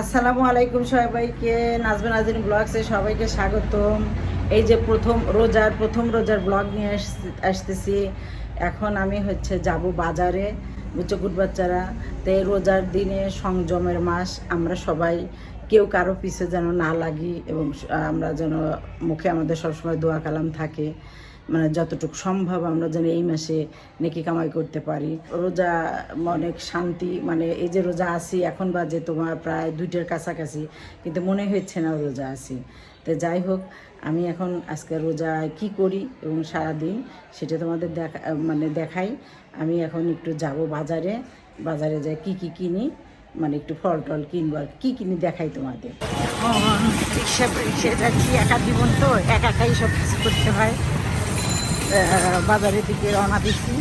আসসালামু আলাইকুম সবাইকে নাজবে নাজিন ব্লগসে সবাইকে স্বাগতম। এই যে প্রথম রোজার প্রথম রোজার ব্লগ নিয়ে আস- আসতেছি। এখন আমি হচ্ছে যাব বাজারে বুচকুট বাচ্চারা। তো এই রোজার দিনে সংযমের মাস, আমরা সবাই কেউ কারও পিছে যেন না লাগি এবং আমরা যেন মুখে আমাদের সবসময় দোয়া কালাম থাকে। মানে যতটুকু সম্ভব আমরা যেন এই মাসে নেকি কামাই করতে পারি। রোজা অনেক শান্তি মানে এই যে রোজা আছি, এখন বাজে তোমার প্রায় দুইটার কাছাকাছি, কিন্তু মনে হচ্ছে না রোজা আছি। তো যাই হোক, আমি এখন আজকে রোজা কি করি এবং সারাদিন সেটা তোমাদের দেখা মানে দেখাই। আমি এখন একটু যাব বাজারে বাজারে যাই কি কি কিনি মানে একটু ফল টল কিনবো আর কি কিনি দেখাই তোমাদের। রিক্সা রিক্সা যাচ্ছি, একা জীবন তো একা একাই সব কিছু করতে হয়। বাজারের দিকে রওনা দিচ্ছি।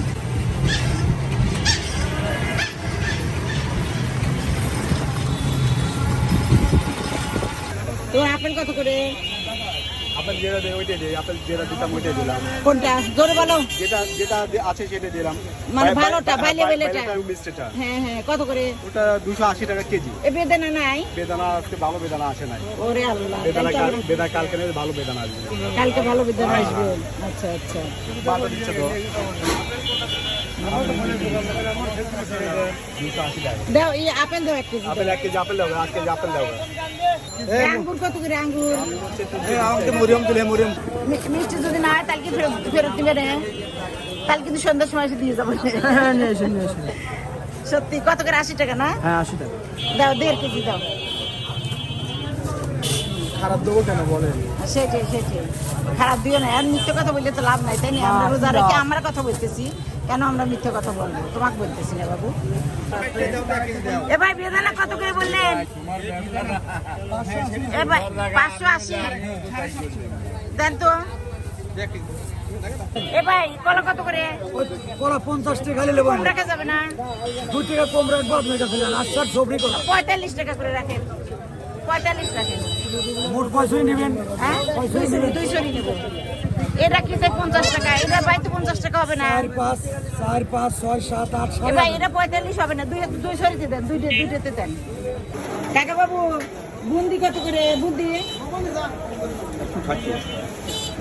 তো আপেল কত করে? আপেল যেটা দেয় ওইটাই আপেল যেটা দিতাম ওইটাই দিলাম। কোনটা? জোরে বলো। যেটা যেটা আছে সেটা দিলাম। মানে ভালোটা, বাই- বাইলে বেলেটা। বাইলেটা মিষ্টিটা। হ্যাঁ হ্যাঁ কত করে? ওটা দুশো আশি টাকা কেজি। এ বেদানা নাই? বেদানা আজকে ভালো বেদানা আসে নাই। ওরে আল্লাহ বেদানা কাল বেদা কালকে নেই, ভালো বেদানা আসবে। কালকে ভালো বেদানা আসবে। আচ্ছা আচ্ছা। বাটা দিচ্ছে তো। দাও এই আপেল দাও এক কেজি। আপেল এক কেজি আপেল এক কেজি আপেল দেবে আঙ্গুর কত করে আঙ্গুর? আমাকে মরিয়ম তুলে মরিয়ম। মিষ্টি যদি না হয় তাহলে কি ফেরত ফেরত দিবে রে? তাহলে কিন্তু সন্ধ্যার সময় এসে দিয়ে যাব সত্যি কত করে? আশি টাকা না? হ্যাঁ আশি টাকা। দাও দেড় কেজি দাও। খারাপ দেবো কেন বলেন? সেটাই সেটাই। খারাপ দিও না আর মিথ্যে কথা বললে তো লাভ নাই তাই না? আমরা রোজা রেখে আমরা কথা বলতেছি। কেন আমরা মিথ্যে কথা বলব? তোমাকে বলতেছি না বাবু। এ ভাই বেদানা কত করে বললেন? এ ভাই পাঁচশো আশি। দেন তো। এ ভাই কলা কত করে? কলা পঞ্চাশ টাকা নেব কম রাখা যাবে না। দু টাকা কম রাখব আপনার কাছে আর সবরি কলা। পঁয়তাল্লিশ টাকা করে রাখেন। পঁয়তাল্লিশ রাখেন। মোট পয়সাই নেবেন। হ্যাঁ? দুইশো দুইশো এটা কি যে পঞ্চাশ টাকা? এটা ভাই পঞ্চাশ টাকা হবে না। চার পাঁচ চার পাঁচ ছয় সাত আট এ ভাই এটা পঁয়তাল্লিশ হবে না। দুই দুই দেন দুইটা দুইটাতে দেন। কাকা বাবু বুন্দি কত করে? বুন্দি?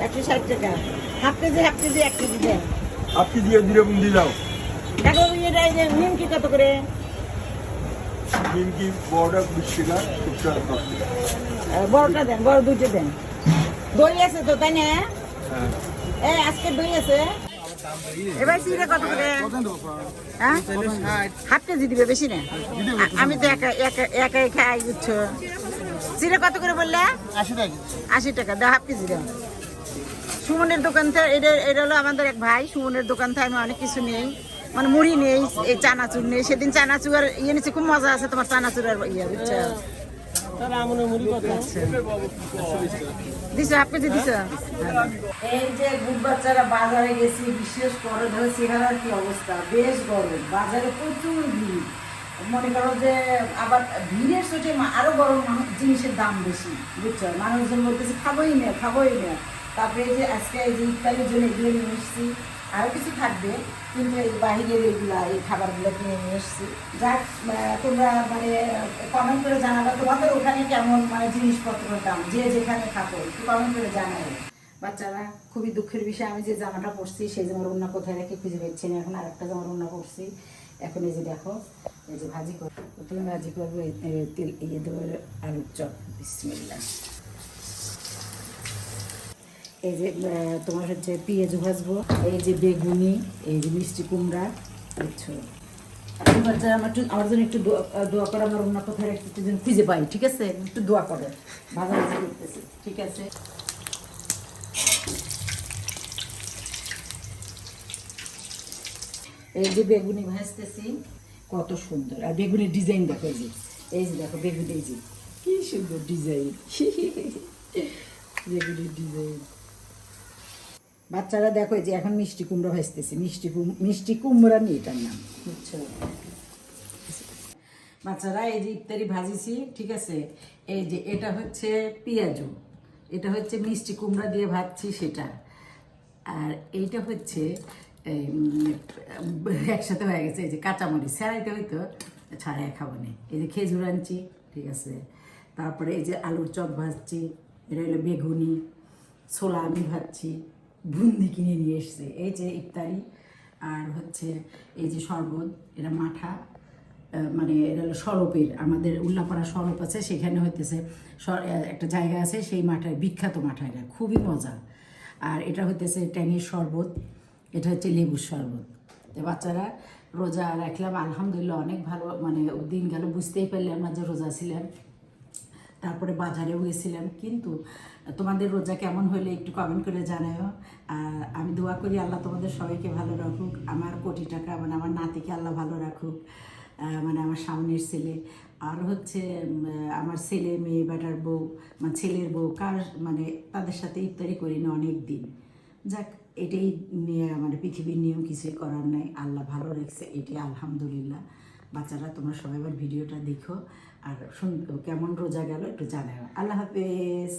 একশো ষাট টাকা। Half K G half K G এক কেজি দেন। আপনি দিয়ে দিয়ে বুন্দি দাও। কাকা বাবু এটা নিমকি কত করে? বড়টা বিশ টাকা ছোটটা দশ টাকা বড়টা দেন বড় দুইটা দেন। দই আছে তো তাই না? হ্যাঁ। এই আজকে দই আছে। এবার সিরে কত করে? হ্যাঁ? হাফ কেজি দিবে বেশি না? আমি তো একা একা একাই খাই বুঝছ? কত করে বললে? আশি টাকা আশি টাকা দাও হাফ কেজি দাও। সুমনের দোকান থেকে এটা এটা হলো আমাদের এক ভাই সুমনের দোকান থেকে আমি অনেক কিছু নেই। মানে মুড়ি নেই এই চানাচুর নেই। সেদিন চানাচুর ইয়ে নিচ্ছে খুব মজা আছে তোমার চানাচুর আর ইয়ে বুঝছ? চেহারার কি অবস্থা, বেশ বাজারে প্রচুর ভিড়। মনে করো যে আবার আরও গরম জিনিসের দাম বেশি, বুঝছ? মানুষজন বলতেছে, খাবোই না খাবোই না। তারপরে যে আজকে এই যে ইফতারের জন্য এগুলো নিয়ে এসেছি। আরও কিছু থাকবে, কিন্তু এই বাহিরের এগুলা, এই খাবারগুলো কিনে নিয়ে এসেছি। যাক তোমরা মানে কমেন্ট করে জানাবে তোমাদের ওখানে কেমন মানে জিনিসপত্রের দাম, যে যেখানে থাকো, একটু কমেন্ট করে জানাবে বাচ্চারা, খুবই দুঃখের বিষয়, আমি যে জামাটা পরছি, সেই জামার অন্য কোথায় রেখে খুঁজে পাচ্ছি না, এখন আরেকটা জামার অন্য পরছি। এখন এই যে দেখো, এই যে ভাজি করব প্রথমে ভাজি করব তেল ইয়ে দেবো আলুর চপ বিসমিল্লা এই যে তোমার হচ্ছে পেঁয়াজ ভাজবো, এই যে বেগুনি, এই যে মিষ্টি কুমড়া, বুঝছ? বাচ্চারা আমার আমার জন্য একটু দোয়া আমার অন্য কোথায় একটু যেন খুঁজে পাই, ঠিক আছে? একটু দোয়া ঠিক আছে? এই যে বেগুনি ভাজতেছি, কত সুন্দর। আর বেগুনের ডিজাইন দেখো এই যে এই যে দেখো বেগুনি, এই যে, কি সুন্দর ডিজাইন। বেগুনের ডিজাইন। বাচ্চারা দেখো এই যে এখন মিষ্টি কুমড়ো ভাজতেছি। মিষ্টি কুম- মিষ্টি কুমড়া নিয়ে এটার নাম। বুঝছ বাচ্চারা এই যে ইত্যাদি ভাজিছি ঠিক আছে? এই যে এটা হচ্ছে পেঁয়াজু। এটা হচ্ছে মিষ্টি কুমড়া দিয়ে ভাজছি সেটা। আর এইটা হচ্ছে এই, একসাথে হয়ে গেছে এই যে কাঁচামরিচ। ছাড়াইতে হইতো ছাড়াই খাব না। এই যে খেজুর আনছি ঠিক আছে? তারপরে এই যে আলুর চপ ভাজছি এটা হলো বেগুনি ছোলা আমি ভাজছি। বুন্দি কিনে নিয়ে এসছে। এই যে ইফতারি, আর হচ্ছে এই যে শরবত, এরা মাঠা মানে এটা হলো সরপের, আমাদের উল্লাপাড়া সরপ আছে, সেখানে হইতেছে একটা জায়গা আছে, সেই মাঠায় বিখ্যাত মাঠা এটা, খুবই মজা। আর এটা হইতেছে ট্যাঙের শরবত, এটা হচ্ছে লেবুর শরবত। তো বাচ্চারা রোজা রাখলাম, আলহামদুলিল্লাহ অনেক ভালো মানে দিন গেল, বুঝতেই পারলাম না যে রোজা ছিলেন। তারপরে বাজারেও গেছিলাম। কিন্তু, তোমাদের রোজা কেমন হলে একটু কমেন্ট করে জানাও আমি দোয়া করি আল্লাহ তোমাদের সবাইকে ভালো রাখুক। আমার কোটি টাকা মানে আমার নাতিকে আল্লাহ ভালো রাখুক। মানে আমার সামনের ছেলে। আর হচ্ছে আমার ছেলে, মেয়ে, বেটার বউ মানে ছেলের বউ, কার মানে তাদের সাথে ইফতারি করি না অনেক দিন। যাক, এটাই নিয়ে মানে পৃথিবীর নিয়ম কিছুই করার নাই। আল্লাহ ভালো রেখেছে, এটাই আলহামদুলিল্লাহ। বাচ্চারা, তোমরা সবাই আমার ভিডিওটা দেখো। আর শুন, কেমন রোজা গেল একটু জানাও। আল্লাহ হাফেজ।